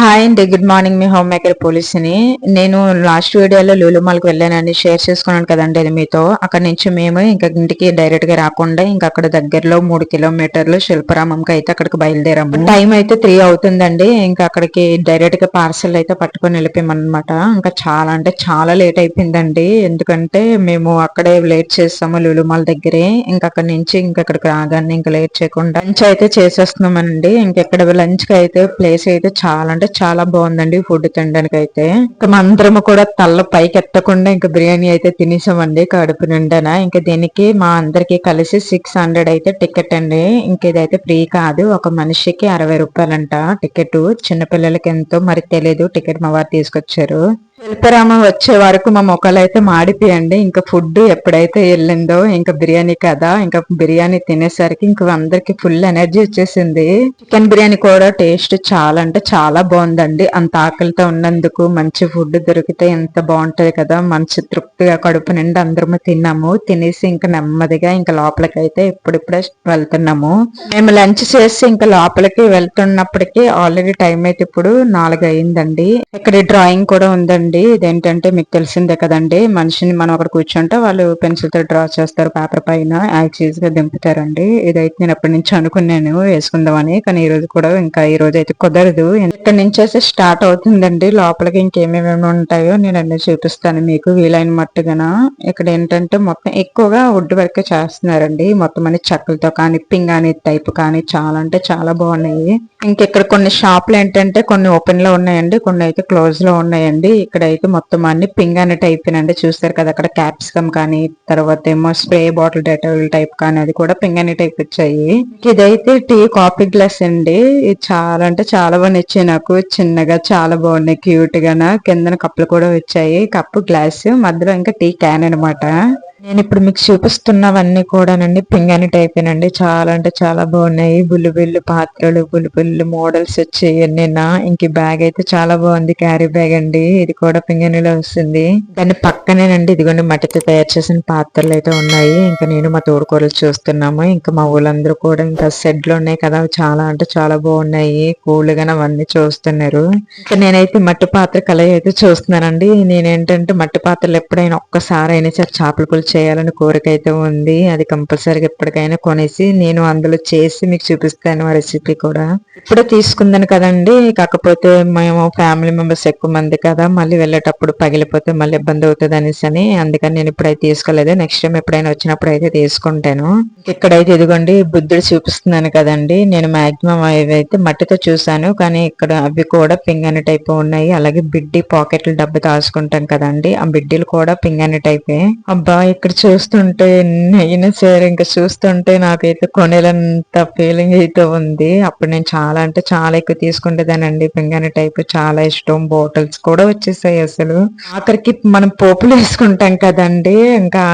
Hi అండి good morning మీ home maker పోలీస్ని. నేను లాస్ట్ వీడియోలో లూలుమాల్కి వెళ్ళానని షేర్ చేసుకున్నాను కదండి అది మీతో. అక్కడ నుంచి మేము ఇంకా ఇంటికి డైరెక్ట్గా రాకుండా ఇంకా అక్కడ దగ్గరలో మూడు కిలోమీటర్లు శిల్పరామంకి అయితే అక్కడికి బయలుదేరాము. టైం అయితే త్రీ అవుతుందండి. ఇంకా అక్కడికి డైరెక్ట్గా పార్సల్ అయితే పట్టుకొని వెళ్ళిపోయామన్నమాట. ఇంకా చాలా అంటే చాలా లేట్ అయిపోయిందండి. ఎందుకంటే మేము అక్కడే లేట్ చేస్తాము లూలుమాల్ దగ్గరే. ఇంకా అక్కడ నుంచి ఇంకా అక్కడికి రాగానే ఇంకా లేట్ చేయకుండా లంచ్ అయితే చేసేస్తున్నామండి. ఇంకెక్కడ లంచ్కి అయితే ప్లేస్ అయితే చాలా అంటే చాలా బాగుందండి ఫుడ్ తినడానికి అయితే ఇంకా అందరము కూడా తల్ల పైకి ఎత్తకుండా ఇంకా బిర్యానీ అయితే తినేసామండి కడుపు నిండన. ఇంకా దీనికి మా అందరికి కలిసి సిక్స్ హండ్రెడ్ అయితే టికెట్ అండి. ఇంక ఇదైతే ఫ్రీ కాదు ఒక మనిషికి అరవై రూపాయలంట టికెట్. చిన్నపిల్లలకి ఎంతో మరి తెలియదు టికెట్ మా వారు తీసుకొచ్చారు. శిల్పరామ వచ్చే వరకు మా మొక్కలు అయితే మాడిపోయండి. ఇంకా ఫుడ్ ఎప్పుడైతే వెళ్ళిందో ఇంకా బిర్యానీ కదా ఇంకా బిర్యానీ తినేసరికి ఇంకా అందరికి ఫుల్ ఎనర్జీ వచ్చేసింది. చికెన్ బిర్యానీ కూడా టేస్ట్ చాలా అంటే చాలా బాగుందండి. అంత ఆకలితో ఉన్నందుకు మంచి ఫుడ్ దొరికితే ఎంత బాగుంటది కదా. మంచి తృప్తిగా కడుపు నిండి అందరము తిన్నాము. తినేసి ఇంకా నెమ్మదిగా ఇంకా లోపలికి అయితే ఇప్పుడిప్పుడే వెళ్తున్నాము. మేము లంచ్ చేసి ఇంకా లోపలికి వెళ్తున్నప్పటికీ ఆల్రెడీ టైం అయితే ఇప్పుడు నాలుగు అయిందండి. ఇక్కడ డ్రాయింగ్ కూడా ఉందండి. ఇదేంటంటే మీకు తెలిసిందే కదండి. మనిషిని మనం అక్కడ కూర్చుంటే వాళ్ళు పెన్సిల్తో డ్రా చేస్తారు పేపర్ పైన. యాక్సీజ్గా దింపుతారండి. ఇదైతే నేను ఎప్పటి నుంచి అనుకున్నాను వేసుకుందామని. కానీ ఈ రోజు కూడా ఇంకా ఈ రోజు అయితే కుదరదు. ఎందుకంటే నుంచి అయితే స్టార్ట్ అవుతుందండి. లోపలికి ఇంకేమేమి ఉంటాయో నేను అన్ని చూపిస్తాను మీకు. వీలైన మట్టుగా ఇక్కడ ఏంటంటే మొత్తం ఎక్కువగా వుడ్ వర్క్ చేస్తున్నారండి. మొత్తం అన్ని చెక్కలతో కానీ పింగాని టైప్ కానీ చాలా అంటే చాలా బాగున్నాయి. ఇంకెక్కడ కొన్ని షాపులు ఏంటంటే కొన్ని ఓపెన్లో ఉన్నాయండి. కొన్ని అయితే క్లోజ్లో ఉన్నాయండి. ఇక్కడ అయితే మొత్తం అన్ని పింగ్ అనే టైప్ అండి. చూస్తారు కదా అక్కడ క్యాప్సికమ్ కానీ తర్వాత ఏమో స్ప్రే బాటిల్ డెటాల్ టైప్ కానీ అది కూడా పింగ్ అనే టైప్ వచ్చాయి. ఇదైతే టీ కాఫీ గ్లాస్ అండి. ఇది చాలా అంటే చాలా బాగా నచ్చాయి నాకు. చిన్నగా చాలా బాగున్నాయి. క్యూట్గా కిందన కప్పులు కూడా వచ్చాయి. కప్పు గ్లాస్ మధ్యలో ఇంకా టీ క్యాన్ అనమాట నేను ఇప్పుడు మీకు చూపిస్తున్నవన్నీ కూడానండి పింగాని టైప్ చాలా అంటే చాలా బాగున్నాయి. బుల్లు బిల్లు పాత్రలు బుల్లు బిల్లు మోడల్స్ వచ్చాయి నిన్న ఇంక బ్యాగ్ అయితే చాలా బాగుంది. క్యారీ బ్యాగ్ అండి. ఇది కూడా పింగాణిలో వస్తుంది. దాని పక్కనేనండి. ఇదిగోండి మట్టితో తయారు చేసిన పాత్రలు అయితే ఉన్నాయి. ఇంకా నేను మా తోడుకూరలు చూస్తున్నాము. ఇంకా మా ఊళ్ళందరూ కూడా ఇంకా షెడ్లు ఉన్నాయి కదా. చాలా అంటే చాలా బాగున్నాయి. కూల్గా అవన్నీ చూస్తున్నారు. ఇంకా నేనైతే మట్టి పాత్ర కళ అయితే చూస్తున్నానండి. నేనేంటంటే మట్టి పాత్రలు ఎప్పుడైనా ఒక్కసారి అయినా సరే చేపల పులుసు చేయాలని కోరిక అయితే ఉంది. అది కంపల్సరీగా ఎప్పటికైనా కొనేసి నేను అందులో చేసి మీకు చూపిస్తాను ఆ రెసిపీ కూడా. ఇప్పుడే తీసుకుందాను కదండి. కాకపోతే మేము ఫ్యామిలీ మెంబర్స్ ఎక్కువ మంది కదా. మళ్ళీ వెళ్ళేటప్పుడు పగిలిపోతే మళ్ళీ ఇబ్బంది అవుతుంది అనేసి అని. అందుకని నేను ఇప్పుడైతే తీసుకోలేదు. నెక్స్ట్ టైం ఎప్పుడైనా వచ్చినప్పుడు అయితే తీసుకుంటాను. ఇక్కడైతే ఇదిగోండి బుద్ధుడు చూపిస్తున్నాను కదండి. నేను మాక్సిమం అవి అయితే మట్టితో చూసాను కానీ ఇక్కడ అవి కూడా పింగని టైప్ ఉన్నాయి. అలాగే బిడ్డి పాకెట్లు డబ్బు దాచుకుంటాం కదండి. ఆ బిడ్డీలు కూడా పింగని టైపే అబ్బాయి ఇక్కడ చూస్తుంటే నేను సార్ ఇంకా చూస్తుంటే నాకైతే కొనేలంత ఫీలింగ్ అయితే ఉంది. అప్పుడు నేను చాలా అంటే చాలా ఎక్కువ తీసుకుంటేదానండి పింగాని టైప్ చాలా ఇష్టం. బాటిల్స్ కూడా వచ్చేసాయి అసలు. ఆఖరికి మనం పోపులు వేసుకుంటాం కదండి. ఇంకా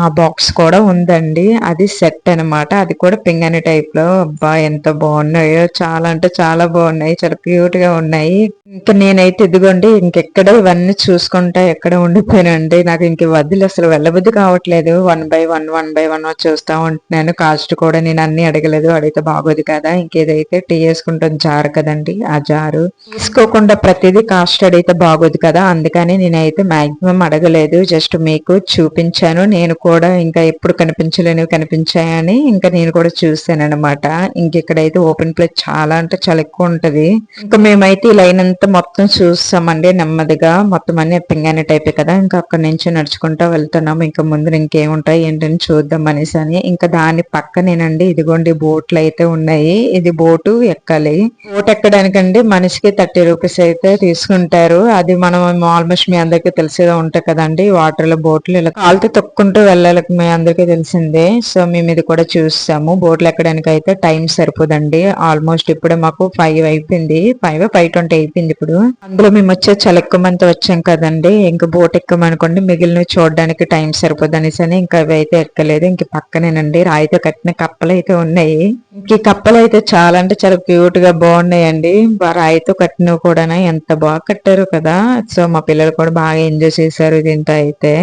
ఆ బాక్స్ కూడా ఉందండి. అది సెట్ అనమాట అది కూడా పింగాని టైప్లో. అబ్బా ఎంత బాగున్నాయో. చాలా అంటే చాలా బాగున్నాయి. చాలా క్యూట్గా ఉన్నాయి. ఇంకా నేనైతే ఇదిగోండి ఇంకెక్కడ ఇవన్నీ చూసుకుంటా ఎక్కడ ఉండిపోయానండి. నాకు ఇంక వదిలి అసలు వెళ్ళబుద్ధి కావట్లేదు one by one one by one చూస్తా ఉంటున్నాను. కాస్ట్ కూడా నేను అన్ని అడగలేదు. అడిగితే బాగోదు కదా. ఇంకేదైతే టీ వేసుకుంటాం జారు కదండి ఆ జారు. తీసుకోకుండా ప్రతిదీ కాస్ట్ అడిగితే బాగోదు కదా. అందుకని నేనైతే మాక్సిమం అడగలేదు. జస్ట్ మీకు చూపించాను. నేను కూడా ఇంకా ఎప్పుడు కనిపించలేనివి కనిపించాయని ఇంకా నేను కూడా చూసాను అనమాట ఇంకెక్కడైతే ఓపెన్ ప్లేస్ చాలా అంటే చాలా ఎక్కువ ఉంటది. ఇంకా మేమైతే ఈ లైన్ అంతా మొత్తం చూస్తామండి నెమ్మదిగా. మొత్తం అన్ని పింగానే టైప్ కదా. ఇంకా అక్కడి నుంచి నడుచుకుంటా వెళ్తున్నాము. ఇంకా ముందు ఇంకేముంటాయి? ఏంటని చూద్దాం అనేసి అని. ఇంకా దాని పక్కనేనండి ఇదిగోండి బోట్లు అయితే ఉన్నాయి. ఇది బోటు ఎక్కాలి. బోట్ ఎక్కడానికండి? మనిషికి థర్టీ రూపీస్ అయితే తీసుకుంటారు. అది మనం ఆల్మోస్ట్ మీ అందరికి తెలిసేదో ఉంటాయి కదండి. వాటర్లో బోట్లు ఇలా కాలుతో తొక్కుంటూ వెళ్ళాలి మీ అందరికీ తెలిసిందే. సో మేము ఇది కూడా చూసాము బోట్లు ఎక్కడానికి అయితే టైం సరిపోదండి. ఆల్మోస్ట్ ఇప్పుడే మాకు ఫైవ్ అయిపోయింది. ఫైవ్ ఫైవ్ ట్వంటీ అయిపోయింది ఇప్పుడు. అందులో మేము వచ్చే చలెక్కుమంతా వచ్చాం కదండి. ఇంకా బోట్ ఎక్కమనుకోండి మిగిలిన చూడడానికి టైం సరిపోతుంది అయిపోద్ది అని ఇంకా అవి అయితే ఎక్కలేదు. ఇంక పక్కనేనండి. రాయితో కట్టిన కప్పలు అయితే ఉన్నాయి. ఇంక ఈ కప్పలు అయితే చాలా అంటే చాలా క్యూట్గా బాగున్నాయండి రాయితో కట్టినవి కూడా ఎంత బాగా కట్టారు కదా. సో మా పిల్లలు కూడా బాగా ఎంజాయ్ చేశారు దీంతో అయితే.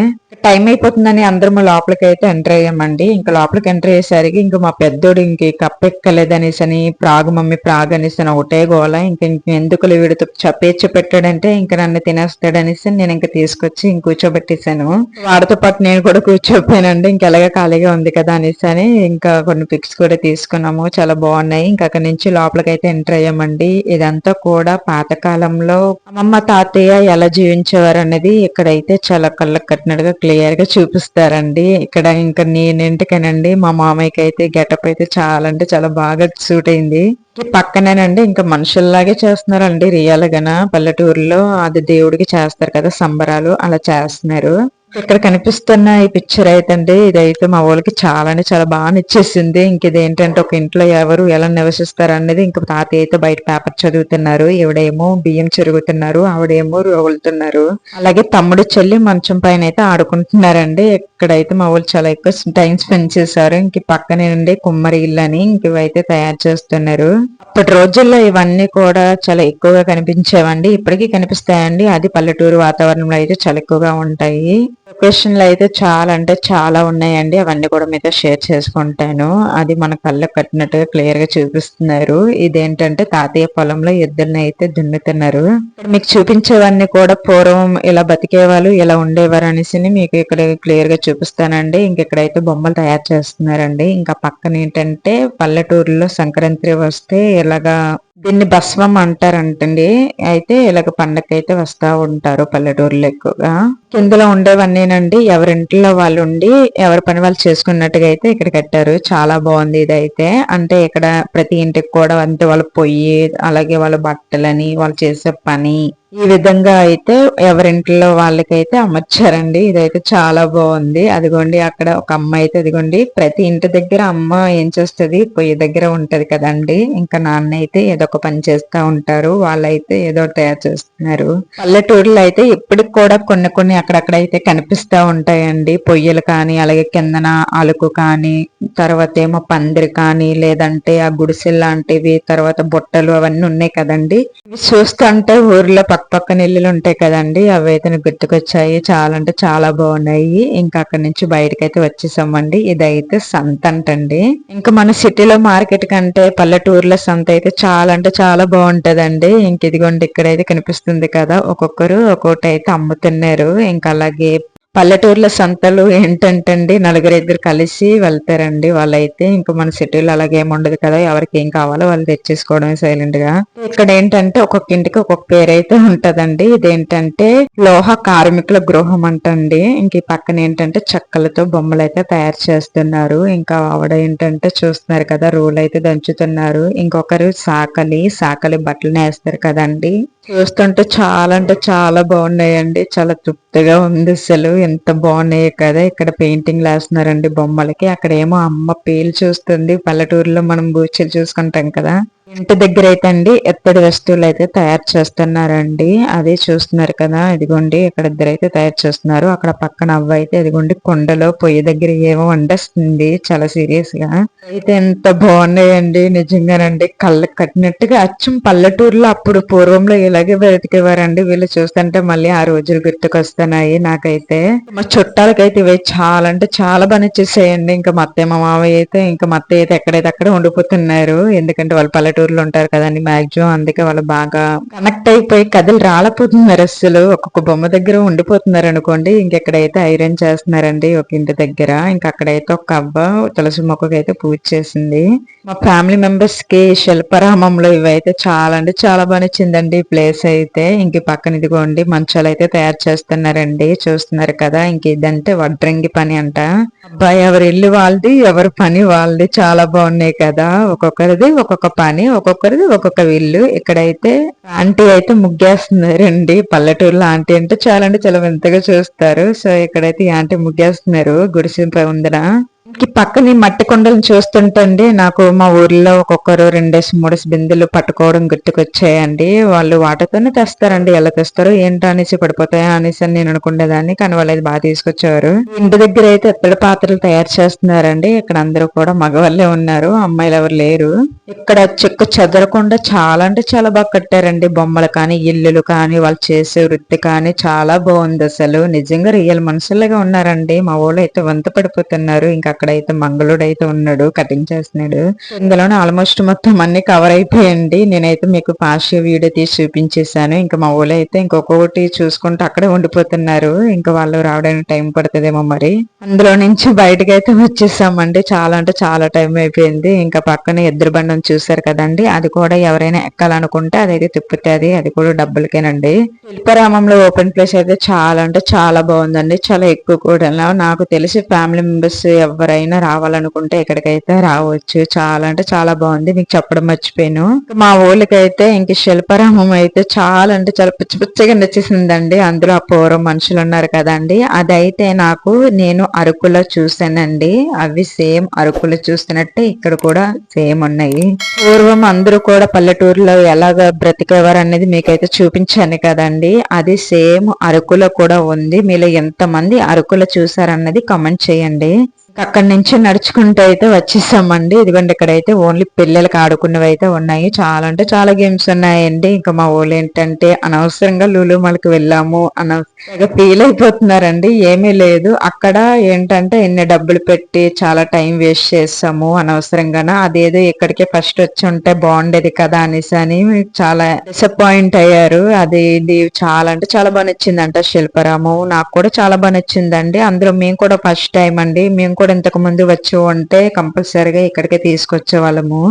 టైం అయిపోతుందని అందరం లోపలికి అయితే ఎంటర్ అయ్యామండి. ఇంకా లోపలికి ఎంటర్ అయ్యేసరికి ఇంకా మా పెద్దోడు ఇంక కప్ప ఎక్కలేదు అనేసి అని ప్రాగు మమ్మీ ప్రాగ్ అనేసి ఒకటే గోల. ఇంక ఇంక ఎందుకు వీడితో చప్పేచ్చి పెట్టాడంటే ఇంకా నన్ను తినేస్తాడనేసి నేను ఇంకా తీసుకొచ్చి ఇంక కూర్చోబెట్టేశాను. వాడితో పాటు నేను కూడా కూర్చోపోయానండి ఇంకా ఎలాగ ఖాళీగా ఉంది కదా అనేసి అని ఇంకా కొన్ని పిక్స్ కూడా తీసుకున్నాము. చాలా బాగున్నాయి. ఇంకా అక్కడ నుంచి లోపలికైతే ఎంటర్ అయ్యామండి. ఇదంతా కూడా పాతకాలంలో అమ్మమ్మ తాతయ్య ఎలా జీవించేవారు అనేది ఇక్కడైతే చాలా కళ్ళకు కట్టినట్టుగా క్లియర్గా చూపిస్తారండి. ఇక్కడ ఇంకా నేనేంటికనండి. మా మామయ్యకి అయితే గెటప్ అయితే చాలా అంటే చాలా బాగా సూట్ అయింది. పక్కనేనండి ఇంకా మనుషుల్లాగే చేస్తున్నారండి. రియల్ గాన పల్లెటూరులో అది దేవుడికి చేస్తారు కదా సంబరాలు అలా చేస్తున్నారు. ఇక్కడ కనిపిస్తున్న ఈ పిక్చర్ అయితే అండి ఇదైతే మా వాళ్ళకి చాలా అంటే చాలా బాగా నచ్చేసింది. ఇంక ఇదేంటంటే ఒక ఇంట్లో ఎవరు ఎలా నివసిస్తారు అనేది ఇంక తాత అయితే బయట పేపర్ చదువుతున్నారు. ఈవిడేమో బియ్యం చెరుగుతున్నారు. ఆవిడేమో రోగులుతున్నారు. అలాగే తమ్ముడు చెల్లి మంచం పైన అయితే ఆడుకుంటున్నారండి. ఇక్కడైతే మా వాళ్ళు చాలా ఎక్కువ టైం స్పెండ్ చేశారు. ఇంక పక్కనేనండి కుమ్మరి ఇల్లు అని ఇంక ఇవైతే తయారు చేస్తున్నారు. అప్పటి రోజుల్లో ఇవన్నీ కూడా చాలా ఎక్కువగా కనిపించేవండి. ఇప్పటికీ కనిపిస్తాయండి. అది పల్లెటూరు వాతావరణంలో అయితే చాలా ఎక్కువగా ఉంటాయి. లొకేషన్లు అయితే చాలా అంటే చాలా ఉన్నాయండి. అవన్నీ కూడా మీతో షేర్ చేసుకుంటాను. అది మన కళ్ళకు కట్టినట్టుగా క్లియర్గా చూపిస్తున్నారు. ఇదేంటంటే తాతయ్య పొలంలో ఎద్దుల్ని అయితే దున్నుతున్నారు. ఇక్కడ మీకు చూపించేవన్నీ కూడా పూర్వం ఇలా బతికేవాళ్ళు ఇలా ఉండేవారు అనేసి మీకు ఇక్కడ క్లియర్గా చూపిస్తానండి ఇంకెక్కడైతే బొమ్మలు తయారు చేస్తున్నారండి. ఇంకా పక్కన ఏంటంటే పల్లెటూరులో సంక్రాంతి వస్తే ఇలాగా దీన్ని భస్మం అంటారంటండి. అయితే ఇలాగ పండగ అయితే వస్తా ఉంటారు పల్లెటూరులో ఎక్కువగా. కిందలో ఉండేవన్నీనండి ఎవరింట్లో వాళ్ళు ఉండి ఎవరి పని వాళ్ళు చేసుకున్నట్టుగా అయితే ఇక్కడ కట్టారు. చాలా బాగుంది ఇదైతే. అంటే ఇక్కడ ప్రతి ఇంటికి కూడా అంతే వాళ్ళ పొయ్యి అలాగే వాళ్ళ బట్టలని వాళ్ళు చేసే పని ఈ విధంగా అయితే ఎవరింట్లో వాళ్ళకైతే అమర్చారండి. ఇదైతే చాలా బాగుంది. అదిగోండి అక్కడ ఒక అమ్మ అయితే అదిగోండి ప్రతి ఇంటి దగ్గర అమ్మ ఏం చేస్తుంది? పొయ్యి దగ్గర ఉంటది కదండి. ఇంకా నాన్న అయితే ఏదో ఒక పని చేస్తా ఉంటారు. వాళ్ళైతే ఏదో తయారు చేస్తున్నారు. పల్లెటూరులో అయితే ఇప్పటికి కూడా కొన్ని కొన్ని అక్కడక్కడ అయితే కనిపిస్తా ఉంటాయండి. పొయ్యిలు కానీ అలాగే కిందన అలుకు కానీ తర్వాత ఏమో పందిరి కానీ లేదంటే ఆ గుడిసెలు లాంటివి తర్వాత బుట్టలు అవన్నీ ఉన్నాయి కదండి. చూస్తుంటే ఊర్లో పక్కన ఇల్లులు ఉంటాయి కదండి అవి అయితే గుర్తుకొచ్చాయి. చాలా అంటే చాలా బాగున్నాయి. ఇంకా అక్కడి నుంచి బయటకు అయితే వచ్చేసామండి. ఇదైతే సంత అంటండి. ఇంకా మన సిటీలో మార్కెట్ కంటే పల్లెటూరులో సంత అయితే చాలా అంటే చాలా బాగుంటదండి. ఇంక ఇదిగోండి ఇక్కడైతే కనిపిస్తుంది కదా ఒక్కొక్కరు ఒక్కొక్కటి అయితే అమ్ముతున్నారు. ఇంకా అలాగే పల్లెటూర్ల సంతలు ఏంటంటే అండి నలుగురు ఇద్దరు కలిసి వెళ్తారండి. వాళ్ళైతే ఇంకా మన సిటీలో అలాగే ఉండదు కదా ఎవరికి ఏం కావాలో వాళ్ళు తెచ్చేసుకోవడమే సైలెంట్గా. ఇక్కడ ఏంటంటే ఒక్కొక్క ఇంటికి ఒక్కొక్క పేరు అయితే ఉంటదండి. ఇదేంటంటే లోహ కార్మికుల గృహం అంటండి. ఇంక ఈ పక్కన ఏంటంటే చెక్కలతో బొమ్మలు అయితే తయారు చేస్తున్నారు. ఇంకా ఆవిడ ఏంటంటే చూస్తున్నారు కదా రూల్ అయితే దంచుతున్నారు. ఇంకొకరు సాకలి సాకలి బట్టలు వేస్తారు కదండి. చూస్తుంటే చాలా అంటే చాలా బాగున్నాయండి. చాలా తృప్తిగా ఉంది అసలు. ఎంత బాగున్నాయి కదా. ఇక్కడ పెయింటింగ్ వేస్తున్నారండి బొమ్మలకి. అక్కడ ఏమో అమ్మ పేలు చూస్తుంది. పల్లెటూరులో మనం బూచీలు చూసుకుంటాం కదా. ఇంటి దగ్గర అయితే అండి ఎత్తడి వస్తువులు అయితే తయారు చేస్తున్నారండి. అదే చూస్తున్నారు కదా. ఇదిగోండి ఇక్కడ ఇద్దరు అయితే తయారు చేస్తున్నారు. అక్కడ పక్కన అవ్వ అయితే ఇదిగోండి కొండలో పొయ్యి దగ్గర ఏమో వండేస్తుంది. చాలా సీరియస్గా. అయితే ఎంత బాగున్నాయండి. నిజంగానండి. కళ్ళకి కట్టినట్టుగా అచ్చం పల్లెటూరులో అప్పుడు పూర్వంలో ఇలాగే బ్రతికేవారండి. వీళ్ళు చూస్తుంటే మళ్ళీ ఆ రోజులు గుర్తుకొస్తున్నాయి నాకైతే. మా చుట్టాలకైతే ఇవి చాలా అంటే చాలా బాగా నచ్చేసాయండి ఇంకా మా అత్తయ్య మా మావయ్య అయితే ఇంకా మా అత్తయ్య అయితే ఎక్కడైతే అక్కడ ఉండిపోతున్నారు. ఎందుకంటే వాళ్ళు పల్లెటూరులో ఉంటారు కదండి మాక్సిమం. అందుకే వాళ్ళు బాగా కనెక్ట్ అయిపోయి కథలు రాలపోతున్నారు అసలు ఒక్కొక్క బొమ్మ దగ్గర ఉండిపోతున్నారు అనుకోండి ఇంకెక్కడైతే ఐరన్ చేస్తున్నారండి ఒక ఇంటి దగ్గర. ఇంకా అక్కడైతే ఒక అవ్వ తులసి మొక్కకైతే పూజ చేసింది. మా ఫ్యామిలీ మెంబర్స్కి శిల్పరామంలో ఇవైతే చాలా అంటే చాలా బాగా నచ్చిందండి ఈ ప్లేస్ అయితే ఇంక పక్కన ఇదిగోండి మంచాలు అయితే తయారు చేస్తున్నారండి. చూస్తున్నారు కదా ఇంక ఇదంటే వడ్రంగి పని అంట. అబ్బాయి ఎవరి ఇల్లు వాళ్ళది ఎవరి పని వాళ్ళది చాలా బాగున్నాయి కదా. ఒక్కొక్కరిది ఒక్కొక్క పని ఒక్కొక్కరిది ఒక్కొక్క ఇల్లు. ఇక్కడైతే ఆంటీ అయితే ముగ్గేస్తున్నారండి. పల్లెటూరులో ఆంటీ అంటే చాలా అంటే చాలా వింతగా చూస్తారు. సో ఇక్కడైతే ఆంటీ ముగ్గేస్తున్నారు. గుడిసె ఉందన ఈ పక్కన ఈ మట్టి కుండలను చూస్తుంటండి. నాకు మా ఊర్లో ఒక్కొక్కరు రెండేసి మూడేసి బిందెలు పట్టుకోవడం గుర్తుకొచ్చాయండి. వాళ్ళు వాటితోనే తెస్తారండి. ఎలా తెస్తారు ఏంటో అనేసి పడిపోతాయా అనేసి అని నేను అనుకునేదాన్ని. కానీ వాళ్ళు అది బాగా తీసుకొచ్చేవారు. ఇంటి దగ్గర అయితే ఎత్తడి పాత్రలు తయారు చేస్తున్నారండి. ఇక్కడ అందరూ కూడా మగవాళ్ళే ఉన్నారు. అమ్మాయిలు ఎవరు లేరు. ఇక్కడ చెక్కు చెదరకుండా చాలా అంటే చాలా బాగా కట్టారండి. బొమ్మలు కానీ ఇల్లులు కానీ వాళ్ళు చేసే వృత్తి కానీ చాలా బాగుంది అసలు. నిజంగా రియల్ మనుషులుగా ఉన్నారండి. మా ఊళ్ళో అయితే వంత పడిపోతున్నారు. ఇంకా అక్కడైతే మంగళుడు అయితే ఉన్నాడు కటింగ్ చేస్తున్నాడు. ఇందులోనే ఆల్మోస్ట్ మొత్తం అన్ని కవర్ అయిపోయండి. నేనైతే మీకు పాస్ట్ వీడియో తీసి చూపించేశాను. ఇంకా మా ఊళ్ళో అయితే ఇంకొకటి చూసుకుంటూ అక్కడే ఉండిపోతున్నారు. ఇంకా వాళ్ళు రావడానికి టైం పడుతుందేమో మరి. అందులో నుంచి బయటకు అయితే వచ్చేసామండి. చాలా అంటే చాలా టైం అయిపోయింది. ఇంకా పక్కన ఎదురు బండి చూసారు కదండి. అది కూడా ఎవరైనా ఎక్కాలనుకుంటే అదైతే తిప్పుతుంది. అది కూడా డబ్బులకేనండి. శిల్పరామంలో ఓపెన్ ప్లేస్ అయితే చాలా అంటే చాలా బాగుందండి. చాలా ఎక్కువ కూడా. నాకు తెలిసి ఫ్యామిలీ మెంబర్స్ ఎవరైనా రావాలనుకుంటే ఇక్కడికైతే రావచ్చు. చాలా అంటే చాలా బాగుంది. మీకు చెప్పడం మర్చిపోయాను. మా ఊళ్ళకైతే ఇంక శిల్పరామం అయితే చాలా అంటే చాలా పిచ్చి పిచ్చిగా నచ్చేసిందండి. అందులో ఆ పూర్వం మనుషులు ఉన్నారు కదండి. అదైతే నాకు నేను అరకులో చూసానండి అవి సేమ్ అరకులో చూసినట్టే ఇక్కడ కూడా సేమ్ ఉన్నాయి. పూర్వం అందరూ కూడా పల్లెటూరులో ఎలాగ బ్రతికేవారు అనేది మీకైతే చూపించాను కదండి. అది సేమ్ అరకులో కూడా ఉంది. మీలో ఎంతమంది అరకులో చూసారన్నది కమెంట్ చేయండి. అక్కడి నుంచి నడుచుకుంటూ అయితే వచ్చేసామండి. ఇదిగోండి ఇక్కడైతే ఓన్లీ పిల్లలకి ఆడుకున్నవి అయితే ఉన్నాయి. చాలా అంటే చాలా గేమ్స్ ఉన్నాయండి. ఇంకా మా ఊళ్ళు ఏంటంటే అనవసరంగా లూలుమలకి వెళ్ళాము. అనవసరంగా ఫీల్ అయిపోతున్నారండి. ఏమీ లేదు. అక్కడ ఏంటంటే ఎన్ని డబ్బులు పెట్టి చాలా టైం వేస్ట్ చేస్తాము అనవసరంగాన. అదేదో ఇక్కడికే ఫస్ట్ వచ్చి ఉంటే బాగుండేది కదా అనేసి అని చాలా డిసప్పాయింట్ అయ్యారు. అది ఇది చాలా అంటే చాలా బాగా నచ్చిందంట శిల్పరాము. నాకు కూడా చాలా బాగా నచ్చిందండి. అందులో మేము కూడా ఫస్ట్ టైం అండి. మేము కూడా ఇంతకు ముందు వచ్చి ఉంటే కంపల్సరిగా ఇక్కడికే తీసుకొచ్చే వాళ్ళము.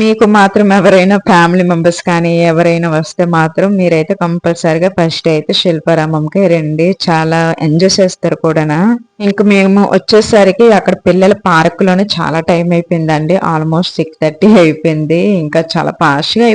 మీకు మాత్రం ఎవరైనా ఫ్యామిలీ మెంబర్స్ కానీ ఎవరైనా వస్తే మాత్రం మీరైతే కంపల్సరిగా ఫస్ట్ అయితే శిల్పారామంకి రండి. చాలా ఎంజాయ్ చేస్తారు కూడా ఇంక మేము వచ్చేసరికి అక్కడ పిల్లల పార్క్లోనే చాలా టైం అయిపోయిందండి. ఆల్మోస్ట్ సిక్స్ థర్టీ అయిపోయింది. ఇంకా చాలా ఫాస్ట్గా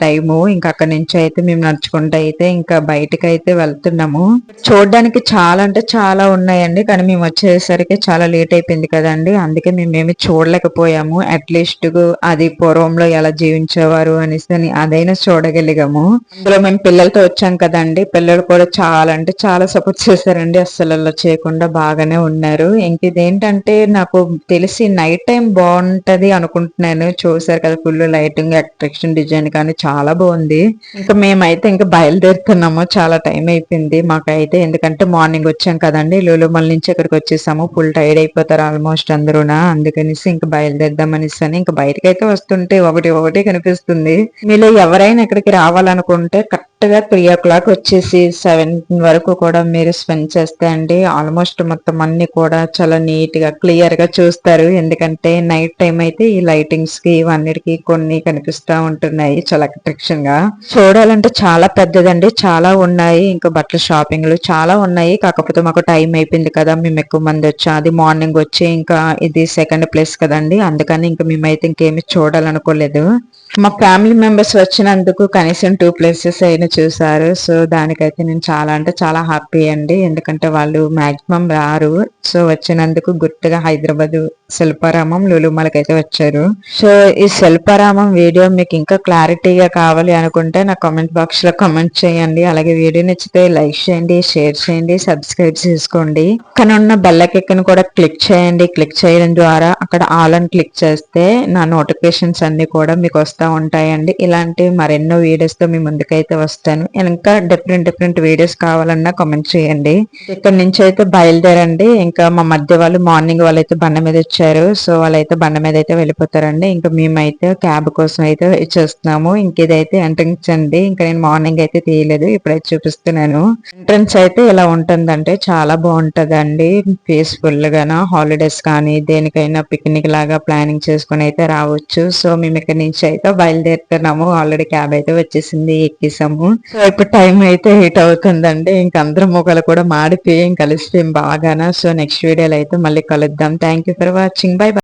టైము. ఇంకా అక్కడ నుంచి అయితే మేము నడుచుకుంటూ అయితే ఇంకా బయటకు అయితే వెళ్తున్నాము. చూడడానికి చాలా అంటే చాలా ఉన్నాయండి. కానీ మేము వచ్చేసరికి చాలా లేట్ అయిపోయింది కదండి. అందుకే మేమేమి చూడలేకపోయాము. అట్లీస్ట్ అది పూర్వంలో ఎలా జీవించేవారు అనేసి అదైనా చూడగలిగాము. అందులో మేము పిల్లలతో వచ్చాం కదండి. పిల్లలు కూడా చాలా అంటే చాలా సపోర్ట్ చేశారండి. అస్సలు చేయకుండా బాగానే ఉన్నారు. ఇంక ఇదేంటంటే నాకు తెలిసి నైట్ టైం బాగుంటది అనుకుంటున్నాను. చూసారు కదా ఫుల్ లైటింగ్ అట్రాక్షన్ డిజైన్ కానీ చాలా బాగుంది. ఇంకా మేమైతే ఇంకా బయలుదేరుతున్నాము. చాలా టైం అయిపోయింది మాకైతే. ఎందుకంటే మార్నింగ్ వచ్చాం కదండి. లూలుమల్ నుంచి ఇక్కడికి వచ్చేసాము. ఫుల్ టైర్డ్ అయిపోతారు ఆల్మోస్ట్ అందరూనా. అందుకనేసి ఇంకా బయలుదేరదాం అనేసి అని ఇంకా బయటకి అయితే వస్తుంటే ఒకటి ఒకటి కనిపిస్తుంది. మీలో ఎవరైనా ఇక్కడికి రావాలనుకుంటే కరెక్ట్గా త్రీ ఓ క్లాక్ వచ్చేసి సెవెన్ వరకు కూడా మీరు స్పెండ్ చేస్తే అండి ఆల్మోస్ట్ మొత్తం అన్ని కూడా చాలా నీట్గా క్లియర్గా చూస్తారు. ఎందుకంటే నైట్ టైం అయితే ఈ లైటింగ్స్కి ఇవన్నిటికి కొన్ని కనిపిస్తా ఉంటున్నాయి చాలా అట్రాక్షన్గా చూడాలంటే చాలా పెద్దదండి చాలా ఉన్నాయి. ఇంకా బట్టల షాపింగ్లు చాలా ఉన్నాయి. కాకపోతే మాకు టైం అయిపోయింది కదా మేము ఎక్కువ మంది వచ్చాం. అది మార్నింగ్ వచ్చి ఇంకా ఇది సెకండ్ ప్లేస్ కదండి. అందుకని ఇంకా మేమైతే ఇంకేమి చూడాలనుకోలేదు. మా ఫ్యామిలీ మెంబర్స్ వచ్చినందుకు కనీసం టూ ప్లేసెస్ అయినా చూసారు. సో దానికైతే నేను చాలా అంటే చాలా హ్యాపీ అండి. ఎందుకంటే వాళ్ళు మాక్సిమం రారు. సో వచ్చినందుకు గుర్తుగా హైదరాబాద్ శిల్పారామం లులుమలకైతే వచ్చారు. సో ఈ శిల్పారామం వీడియో మీకు ఇంకా క్లారిటీగా కావాలి అనుకుంటే నా కామెంట్ బాక్స్లో కామెంట్ చేయండి. అలాగే వీడియో నచ్చితే లైక్ చేయండి షేర్ చేయండి సబ్స్క్రైబ్ చేసుకోండి. అక్కడ ఉన్న బెల్లకెక్కను కూడా క్లిక్ చేయండి. క్లిక్ చేయడం ద్వారా అక్కడ ఆల్ అని క్లిక్ చేస్తే నా నోటిఫికేషన్స్ అన్ని కూడా మీకు వస్తూ ఉంటాయండి. ఇలాంటి మరెన్నో వీడియోస్తో మీ ముందుకైతే వస్తాను. ఇంకా డిఫరెంట్ డిఫరెంట్ వీడియోస్ కావాలన్నా కామెంట్ చేయండి. ఇక్కడ నుంచి అయితే బయలుదేరండి. ఇంకా మా మధ్య వాళ్ళు మార్నింగ్ వాళ్ళు అయితే బండ మీద ఇచ్చారు. సో వాళ్ళైతే బండ మీద అయితే వెళ్ళిపోతారండి. ఇంకా మేమైతే క్యాబ్ కోసం అయితే ఇచ్చేస్తున్నాము ఇంక ఇదైతే ఎంట్రన్స్ అండి. ఇంకా నేను మార్నింగ్ అయితే తీయలేదు. ఇప్పుడైతే చూపిస్తున్నాను. ఎంట్రన్స్ అయితే ఇలా ఉంటుందంటే చాలా బాగుంటదండి. పీస్ఫుల్ గానా హాలిడేస్ కానీ దేనికైనా పిక్నిక్ లాగా ప్లానింగ్ చేసుకుని అయితే రావచ్చు. సో మేము ఇక్కడ నుంచి అయితే బయలుదేరుతున్నాము. ఆల్రెడీ క్యాబ్ అయితే వచ్చేసింది. ఎక్కేసాము. సో ఇప్పుడు టైం అయితే ఎయిట్ అవుతుందండి. ఇంక అందరం మొగలు కూడా మాడిపోయి కలిసిపోయాం బాగానా. సో నెక్స్ట్ వీడియోలో అయితే మళ్ళీ కలుద్దాం. Thank you for watching bye